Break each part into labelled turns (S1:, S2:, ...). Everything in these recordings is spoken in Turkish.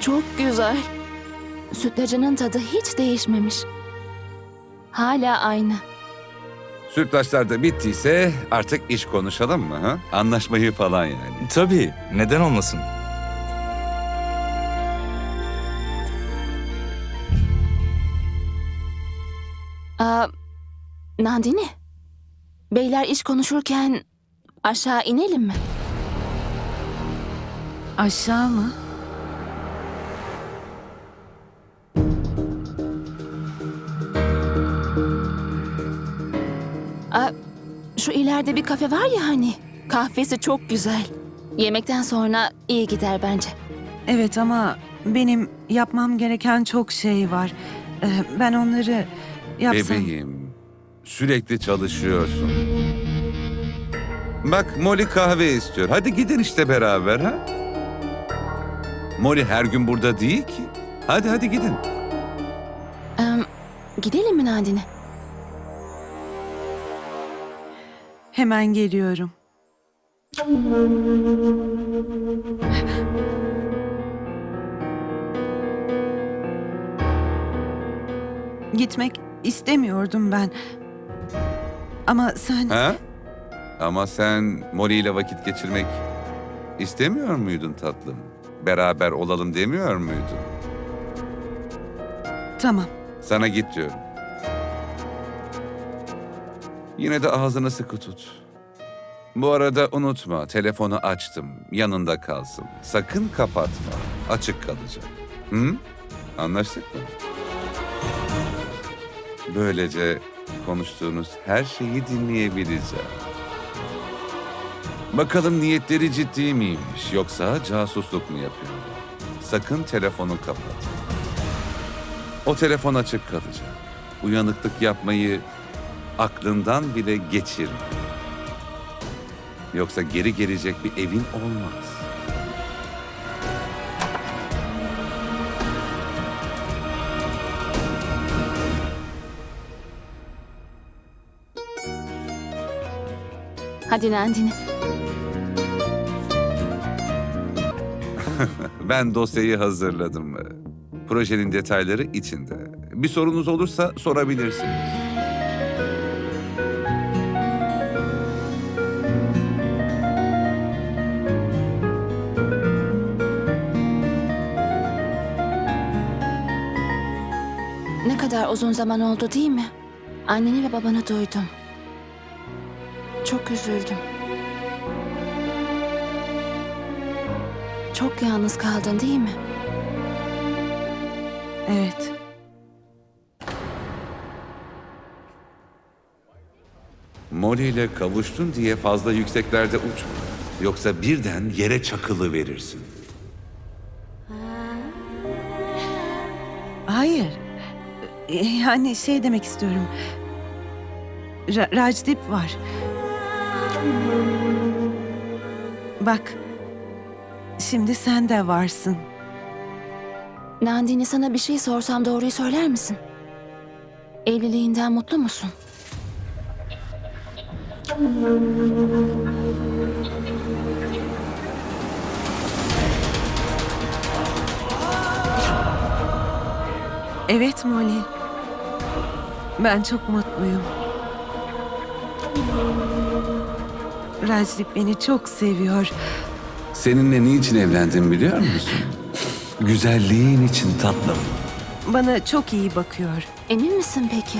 S1: Çok güzel. Sütlacının tadı hiç değişmemiş. Hala aynı.
S2: Sütlaçlar da bittiyse artık iş konuşalım mı? Ha? Anlaşmayı falan yani.
S3: Tabii, neden olmasın?
S1: Aa, Nandini, beyler iş konuşurken aşağı inelim mi?
S4: Aşağı mı?
S1: Şu ileride bir kafe var ya hani. Kahvesi çok güzel. Yemekten sonra iyi gider bence.
S4: Evet ama benim yapmam gereken çok şey var. Ee, Ben onları yapsam...
S2: Bebeğim, sürekli çalışıyorsun. Bak Molly kahve istiyor. Hadi gidin işte beraber ha. Molly her gün burada değil ki. Hadi hadi gidin.
S1: Ee, gidelim mi Nandini?
S4: Hemen geliyorum. Gitmek istemiyordum ben. Ama sen...
S2: Ha? Ama sen Molly ile vakit geçirmek istemiyor muydun tatlım? Beraber olalım demiyor muydun?
S4: Tamam.
S2: Sana git diyorum. Yine de ağzını sıkı tut. Bu arada unutma, telefonu açtım. Yanında kalsın. Sakın kapatma. Açık kalacak. Hı? Anlaştık mı? Böylece konuştuğunuz her şeyi dinleyebileceğim. Bakalım niyetleri ciddi miymiş yoksa casusluk mu yapıyorlar? Sakın telefonu kapat. O telefon açık kalacak. Uyanıklık yapmayı aklından bile geçirme. Yoksa geri gelecek bir evin olmaz.
S1: Hadi Nandini.
S2: Ben dosyayı hazırladım. Projenin detayları içinde. Bir sorunuz olursa sorabilirsiniz.
S1: Kadar uzun zaman oldu değil mi? Anneni ve babanı duydum. Çok üzüldüm. Çok yalnız kaldın değil mi?
S4: Evet.
S2: Molly ile kavuştun diye fazla yükseklerde uçma. Yoksa birden yere çakılı verirsin.
S4: Hayır. Yani şey demek istiyorum. Ra- Rajdip var. Bak. Şimdi sen de varsın.
S1: Nandini sana bir şey sorsam doğruyu söyler misin? Evliliğinden mutlu musun?
S4: Evet Molly. Ben çok mutluyum. Rajdip beni çok seviyor.
S2: Seninle niçin evlendim biliyor musun? Güzelliğin için tatlım.
S4: Bana çok iyi bakıyor.
S1: Emin misin peki?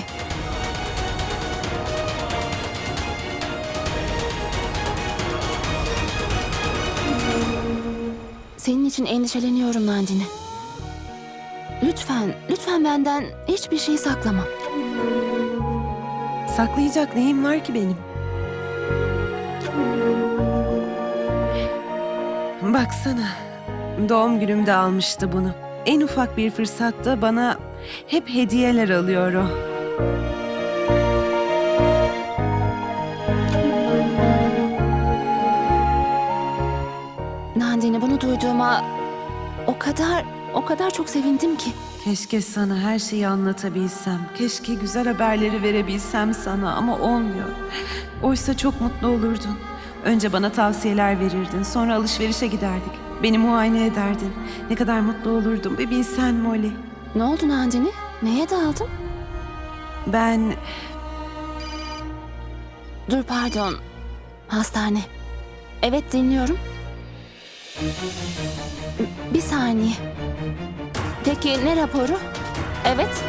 S1: Senin için endişeleniyorum Nandini. Lütfen, lütfen benden hiçbir şey saklama.
S4: Saklayacak neyim var ki benim? Baksana. Doğum günümde almıştı bunu. En ufak bir fırsatta bana hep hediyeler alıyor o.
S1: Nandini bunu duyduğuma o kadar, o kadar çok sevindim ki.
S4: Keşke sana her şeyi anlatabilsem. Keşke güzel haberleri verebilsem sana ama olmuyor. Oysa çok mutlu olurdun. Önce bana tavsiyeler verirdin, sonra alışverişe giderdik. Beni muayene ederdin. Ne kadar mutlu olurdum bir bilsen Molly.
S1: Ne oldu Nandini? Neye daldın?
S4: Ben
S1: Dur pardon. Hastane. Evet dinliyorum. Bir saniye. Peki ne raporu? Evet.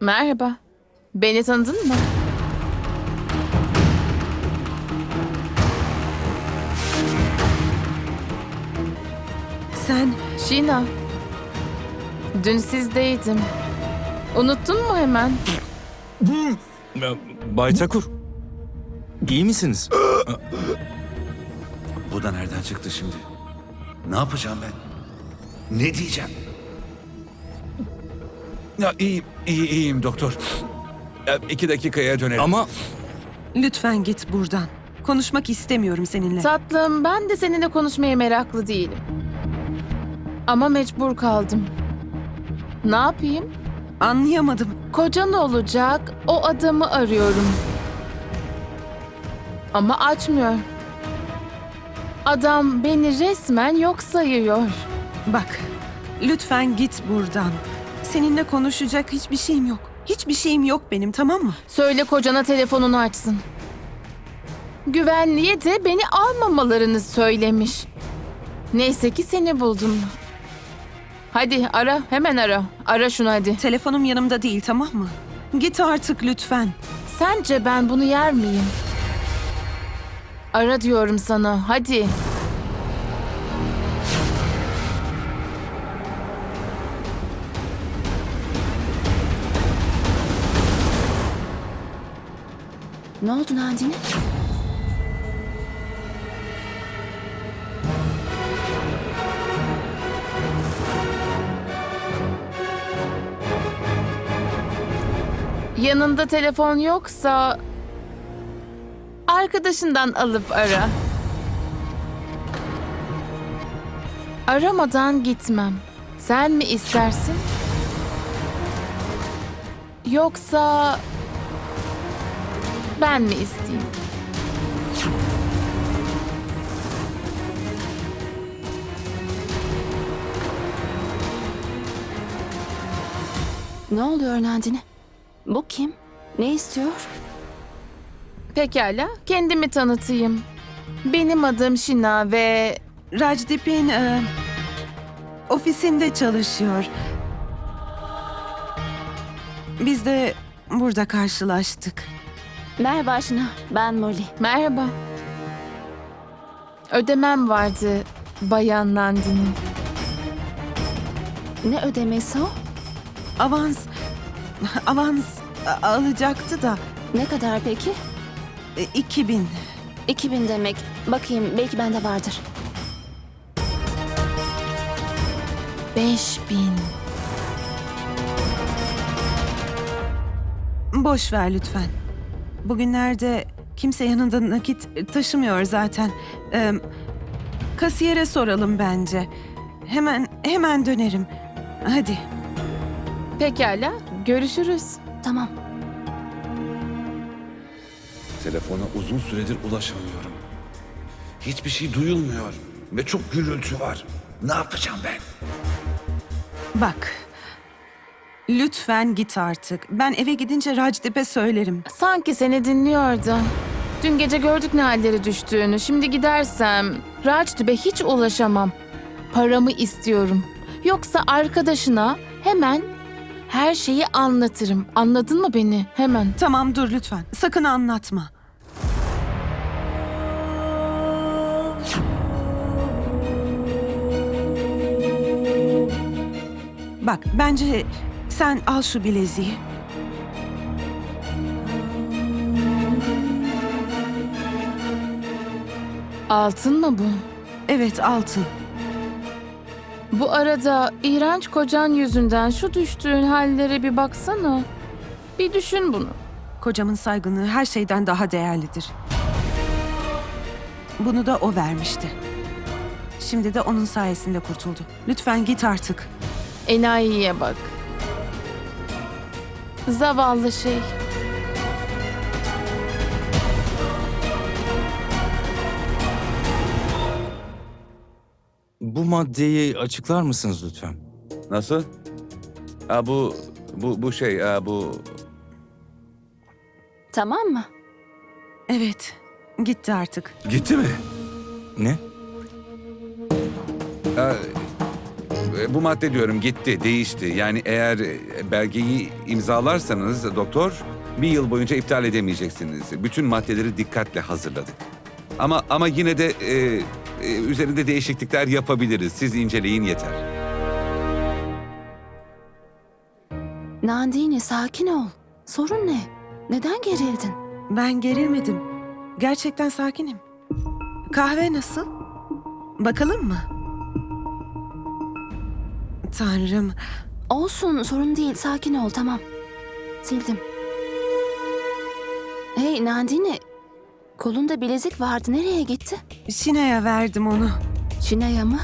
S3: Merhaba. Beni tanıdın mı? Şina. Dün sizdeydim. Unuttun mu hemen?
S5: Bay Takur. İyi misiniz?
S2: Bu da nereden çıktı şimdi? Ne yapacağım ben? Ne diyeceğim? Ya iyiyim, iyi, iyiyim doktor. Ya, iki dakikaya dönerim.
S5: Ama
S4: lütfen git buradan. Konuşmak istemiyorum seninle.
S3: Tatlım ben de seninle konuşmaya meraklı değilim. Ama mecbur kaldım. Ne yapayım?
S4: Anlayamadım.
S3: Kocan olacak o adamı arıyorum. Ama açmıyor. Adam beni resmen yok sayıyor.
S4: Bak, lütfen git buradan. Seninle konuşacak hiçbir şeyim yok. Hiçbir şeyim yok benim tamam mı?
S3: Söyle kocana telefonunu açsın. Güvenliğe de beni almamalarını söylemiş. Neyse ki seni buldum. Hadi ara, hemen ara. Ara şunu hadi.
S4: Telefonum yanımda değil tamam mı? Git artık lütfen.
S3: Sence ben bunu yer miyim? Ara diyorum sana, hadi.
S1: Ne oldu Nandini?
S3: Yanında telefon yoksa... Arkadaşından alıp ara. Aramadan gitmem. Sen mi istersin? Yoksa... Ben mi isteyeyim?
S1: Ne oluyor Nandini? Bu kim? Ne istiyor?
S3: Pekala, kendimi tanıtayım. Benim adım Şina ve
S4: Rajdip'in e, ofisinde çalışıyor. Biz de burada karşılaştık.
S1: Merhaba Şina. Ben Molly.
S3: merhaba. Ödemem vardı Bayan Nandini.
S1: Ne ödemesi o?
S4: Avans, avans a- alacaktı da
S1: Ne kadar peki?
S4: e, 2000.
S1: 2000 demek. Bakayım belki bende vardır.
S3: Beş bin.
S4: Boş ver lütfen. Bugünlerde kimse yanında nakit taşımıyor zaten. Ee, kasiyere soralım bence. Hemen hemen dönerim. Hadi.
S3: Pekala, görüşürüz.
S1: Tamam.
S2: Telefona uzun süredir ulaşamıyorum. Hiçbir şey duyulmuyor ve çok gürültü var. Ne yapacağım ben?
S4: Bak. Lütfen git artık. Ben eve gidince Rajdip'e söylerim.
S3: Sanki seni dinliyordu. Dün gece gördük ne hallere düştüğünü. Şimdi gidersem Rajdip'e hiç ulaşamam. Paramı istiyorum. Yoksa arkadaşına hemen her şeyi anlatırım. Anladın mı beni? Hemen.
S4: Tamam dur lütfen. Sakın anlatma. Bak bence sen al şu bileziği.
S3: Altın mı bu?
S4: Evet altın.
S3: Bu arada iğrenç kocan yüzünden şu düştüğün hallere bir baksana. Bir düşün bunu.
S4: Kocamın saygınlığı her şeyden daha değerlidir. Bunu da o vermişti. Şimdi de onun sayesinde kurtuldu. Lütfen git artık.
S3: Enayiye bak. Zavallı şey.
S5: Bu maddeyi açıklar mısınız lütfen?
S2: Nasıl? Ha bu bu bu şey ha bu
S1: Tamam mı?
S4: Evet, gitti artık.
S2: gitti mi?
S5: Ne?
S2: Ha, e, bu madde diyorum gitti, değişti. Yani eğer e, belgeyi imzalarsanız doktor bir yıl boyunca iptal edemeyeceksiniz. Bütün maddeleri dikkatle hazırladık. Ama ama yine de e, e, üzerinde değişiklikler yapabiliriz. Siz inceleyin yeter.
S1: Nandini sakin ol. Sorun ne? Neden gerildin?
S4: Ben gerilmedim. Gerçekten sakinim. Kahve nasıl? Bakalım mı? Tanrım,
S1: Olsun sorun değil sakin ol tamam. Sildim. Hey Nandini. Kolunda bilezik vardı nereye gitti?
S4: Şina'ya verdim onu.
S1: Şinaya mı?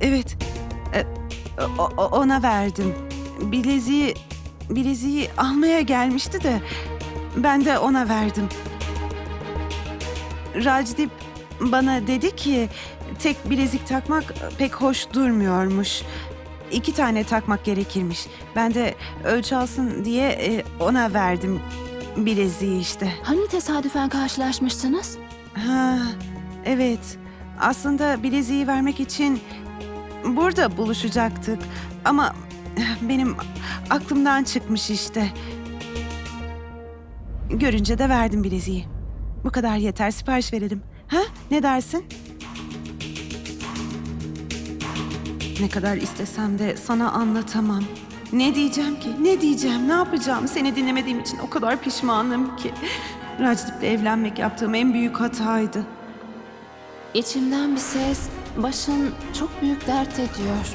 S4: Evet. E, o- ona verdim. Bileziği, bileziği almaya gelmişti de ben de ona verdim. Rajdip bana dedi ki tek bilezik takmak pek hoş durmuyormuş. İki tane takmak gerekirmiş. Ben de ölçü alsın diye e, ona verdim bileziği işte.
S1: Hani tesadüfen karşılaşmıştınız?
S4: Ha, evet. Aslında bileziği vermek için burada buluşacaktık. Ama benim aklımdan çıkmış işte. Görünce de verdim bileziği. Bu kadar yeter sipariş verelim. Ha? Ne dersin? Ne kadar istesem de sana anlatamam. Ne diyeceğim ki? Ne diyeceğim? Ne yapacağım? Seni dinlemediğim için o kadar pişmanım ki. Rajdip'le evlenmek yaptığım en büyük hataydı.
S1: İçimden bir ses başın çok büyük dert ediyor.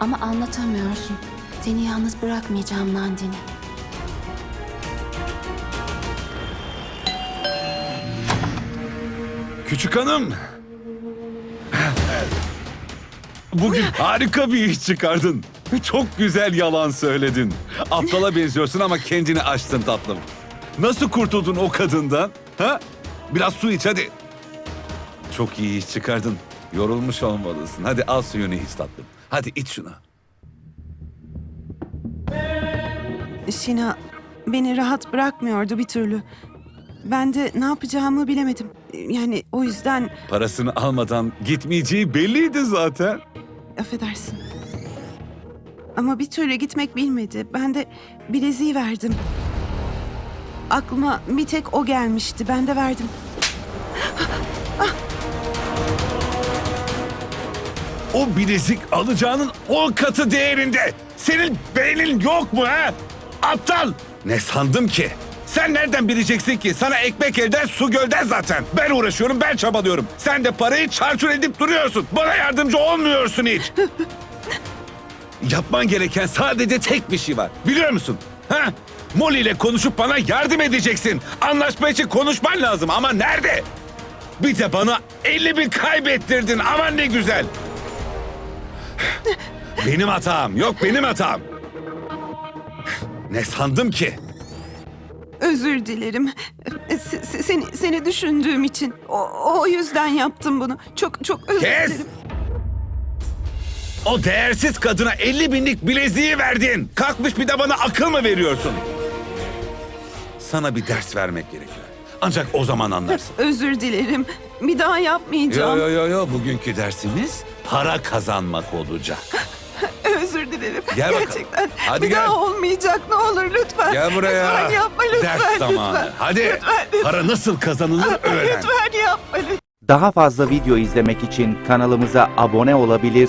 S1: Ama anlatamıyorsun. Seni yalnız bırakmayacağım Nandini.
S2: Küçük hanım. Bugün harika bir iş çıkardın. Çok güzel yalan söyledin. Aptala benziyorsun ama kendini açtın tatlım. Nasıl kurtuldun o kadından? Ha? Biraz su iç hadi. Çok iyi iş çıkardın. Yorulmuş olmalısın. Hadi al suyunu iç tatlım. Hadi iç şunu.
S4: Şina beni rahat bırakmıyordu bir türlü. Ben de ne yapacağımı bilemedim. Yani o yüzden
S2: Parasını almadan gitmeyeceği belliydi zaten.
S4: affedersin. Ama bir türlü gitmek bilmedi. Ben de bileziği verdim. Aklıma bir tek o gelmişti. Ben de verdim.
S2: O bilezik alacağının on katı değerinde. Senin beynin yok mu ha? Aptal! Ne sandım ki? Sen nereden bileceksin ki? Sana ekmek elden su gölden zaten. Ben uğraşıyorum, ben çabalıyorum. Sen de parayı çarçur edip duruyorsun. Bana yardımcı olmuyorsun hiç. Yapman gereken sadece tek bir şey var. Biliyor musun? Ha? Molly ile konuşup bana yardım edeceksin. Anlaşma için konuşman lazım ama nerede? Bir de bana 50 bin kaybettirdin. Aman ne güzel. Benim hatam. Yok benim hatam. Ne sandım ki?
S4: Özür dilerim. Se- se- Seni, seni düşündüğüm için. O, o yüzden yaptım bunu. Çok çok özür
S2: Kes!
S4: dilerim.
S2: O değersiz kadına 50 binlik bileziği verdin. Kalkmış bir de bana akıl mı veriyorsun? Sana bir ders vermek gerekiyor. Ancak o zaman anlarsın.
S4: Özür dilerim. Bir daha
S2: Yo
S4: yapmayacağım.
S2: yo yo yo bugünkü dersimiz para kazanmak olacak.
S4: Özür dilerim.
S2: Gel bakalım.
S4: Gerçekten.
S2: Hadi
S4: bir
S2: gel.
S4: daha olmayacak ne olur lütfen.
S2: Gel buraya.
S4: Lütfen yapma lütfen.
S2: Ders zamanı.
S4: Lütfen.
S2: Hadi.
S4: Lütfen, lütfen.
S2: Para nasıl kazanılır öğren.
S4: Lütfen yapma lütfen.
S6: Daha fazla video izlemek için kanalımıza abone olabilir,